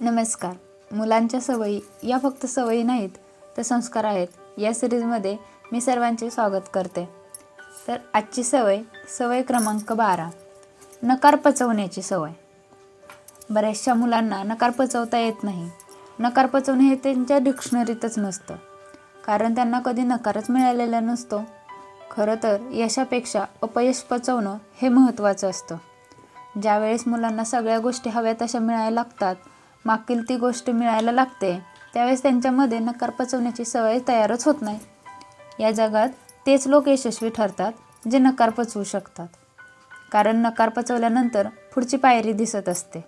नमस्कार. मुलांच्या सवयी या फक्त सवयी नाहीत तर संस्कार आहेत. या सिरीजमध्ये मी सर्वांचे स्वागत करते. तर आजची सवय सवय क्रमांक बारा. नकार पचवण्याची सवय. बऱ्याचशा मुलांना नकार पचवता येत नाही. नकार पचवणे हे त्यांच्या डिक्शनरीतच नसतं. कारण त्यांना कधी नकारच मिळालेला नसतो. खरं तर यशापेक्षा अपयश पचवणं हे महत्त्वाचं असतं. ज्यावेळेस मुलांना सगळ्या गोष्टी हव्या तशा मिळायला लागतात मागील ती गोष्ट मिळायला लागते. त्यावेळेस त्यांच्यामध्ये नकार पचवण्याची सवय तयारच होत नाही. या जगात तेच लोक यशस्वी ठरतात जे नकार पचवू शकतात. कारण नकार पचवल्यानंतर पुढची पायरी दिसत असते.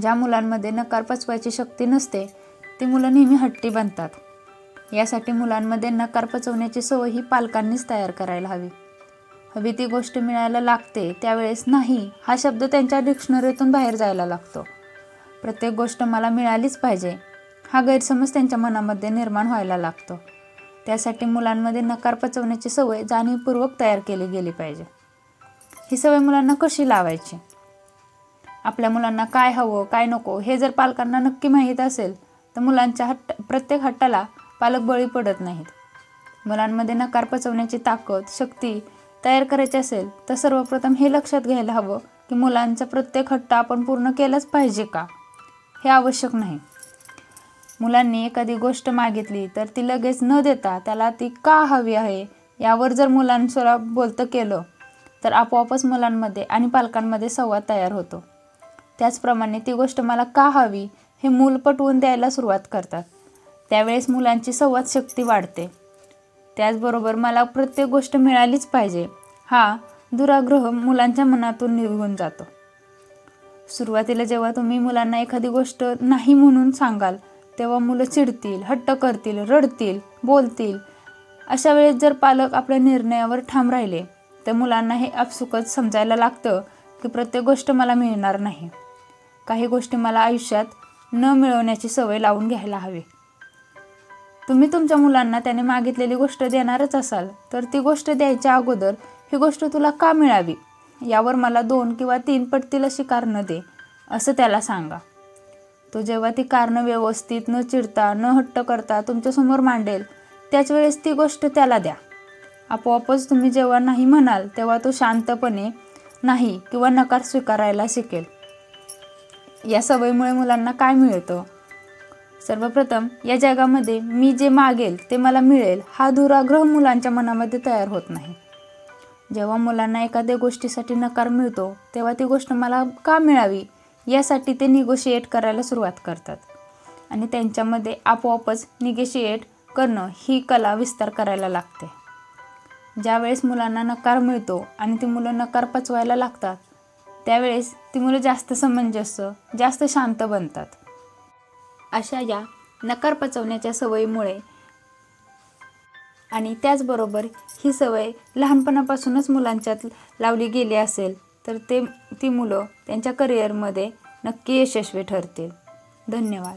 ज्या मुलांमध्ये नकार पचवायची शक्ती नसते ती मुलं नेहमी हट्टी बनतात. यासाठी मुलांमध्ये नकार पचवण्याची सवय ही पालकांनीच तयार करायला हवी. हवी ती गोष्ट मिळायला लागते त्यावेळेस नाही हा शब्द त्यांच्या डिक्शनरीतून बाहेर जायला लागतो. प्रत्येक गोष्ट मला मिळालीच पाहिजे. हा गैरसमज त्यांच्या मनामध्ये निर्माण व्हायला लागतो. त्यासाठी मुलांमध्ये नकार पचवण्याची सवय जाणीवपूर्वक तयार केली गेली पाहिजे. ही सवय मुलांना कशी लावायची? आपल्या मुलांना काय हवं काय नको हे जर पालकांना नक्की माहीत असेल तर मुलांच्या हट्ट प्रत्येक हट्टाला पालक बळी पडत नाहीत. मुलांमध्ये नकार पचवण्याची ताकद शक्ती तयार करायची असेल तर सर्वप्रथम हे लक्षात घ्यायला हवं की मुलांचा प्रत्येक हट्ट आपण पूर्ण केलाच पाहिजे का? हे आवश्यक नाही. मुलांनी एखादी गोष्ट मागितली तर ती लगेच न देता त्याला ती का हवी आहे यावर जर मुलांसोबत बोलतं केलं तर आपोआपच मुलांमध्ये आणि पालकांमध्ये संवाद तयार होतो. त्याचप्रमाणे ती गोष्ट मला का हवी हे मूल पटवून द्यायला सुरुवात करतात. त्यावेळेस मुलांची संवाद शक्ती वाढते. त्याचबरोबर मला प्रत्येक गोष्ट मिळालीच पाहिजे. हा दुराग्रह मुलांच्या मनातून निघून जातो. सुरुवातीला जेव्हा तुम्ही मुलांना एखादी गोष्ट नाही म्हणून सांगाल तेव्हा मुलं चिडतील हट्ट करतील रडतील बोलतील. अशा वेळेस जर पालक आपल्या निर्णयावर ठाम राहिले तर मुलांना हे आपसुकच समजायला लागतं की प्रत्येक गोष्ट मला मिळणार नाही. काही गोष्टी मला आयुष्यात न मिळवण्याची सवय लावून घ्यायला हवी. तुम्ही तुमच्या मुलांना त्याने मागितलेली गोष्ट देणारच असाल तर ती गोष्ट द्यायच्या अगोदर ही गोष्ट तुला का मिळावी? यावर मला दोन किंवा तीन पटतील अशी कारणं दे असं त्याला सांगा. तो जेव्हा ती कारणं व्यवस्थित न चिडता न हट्ट करता तुमच्यासमोर मांडेल त्याच वेळेस ती गोष्ट त्याला द्या. आपोआपच तुम्ही जेव्हा नाही म्हणाल तेव्हा तो शांतपणे नाही किंवा नकार स्वीकारायला शिकेल. या सवयीमुळे मुलांना काय मिळतं? सर्वप्रथम या जगामध्ये मी जे मागेल ते मला मिळेल हा दुराग्रह मुलांच्या मनामध्ये तयार होत नाही. जेव्हा मुलांना एखाद्या गोष्टीसाठी नकार मिळतो तेव्हा ती गोष्ट मला का मिळावी? यासाठी ते निगोशिएट करायला सुरुवात करतात. आणि त्यांच्यामध्ये आपोआपच निगोशिएट करणं ही कला विस्तार करायला लागते. ज्यावेळेस मुलांना नकार मिळतो आणि ती मुलं नकार पचवायला लागतात त्यावेळेस ती मुलं जास्त समंजस्य जास्त शांत बनतात. अशा या नकार पचवण्याच्या सवयीमुळे आणि त्याचबरोबर ही सवय लहानपणापासूनच मुलांच्यात लावली गेली असेल तर ते ती मुलं त्यांच्या करिअरमध्ये नक्की यशस्वी ठरतील. धन्यवाद.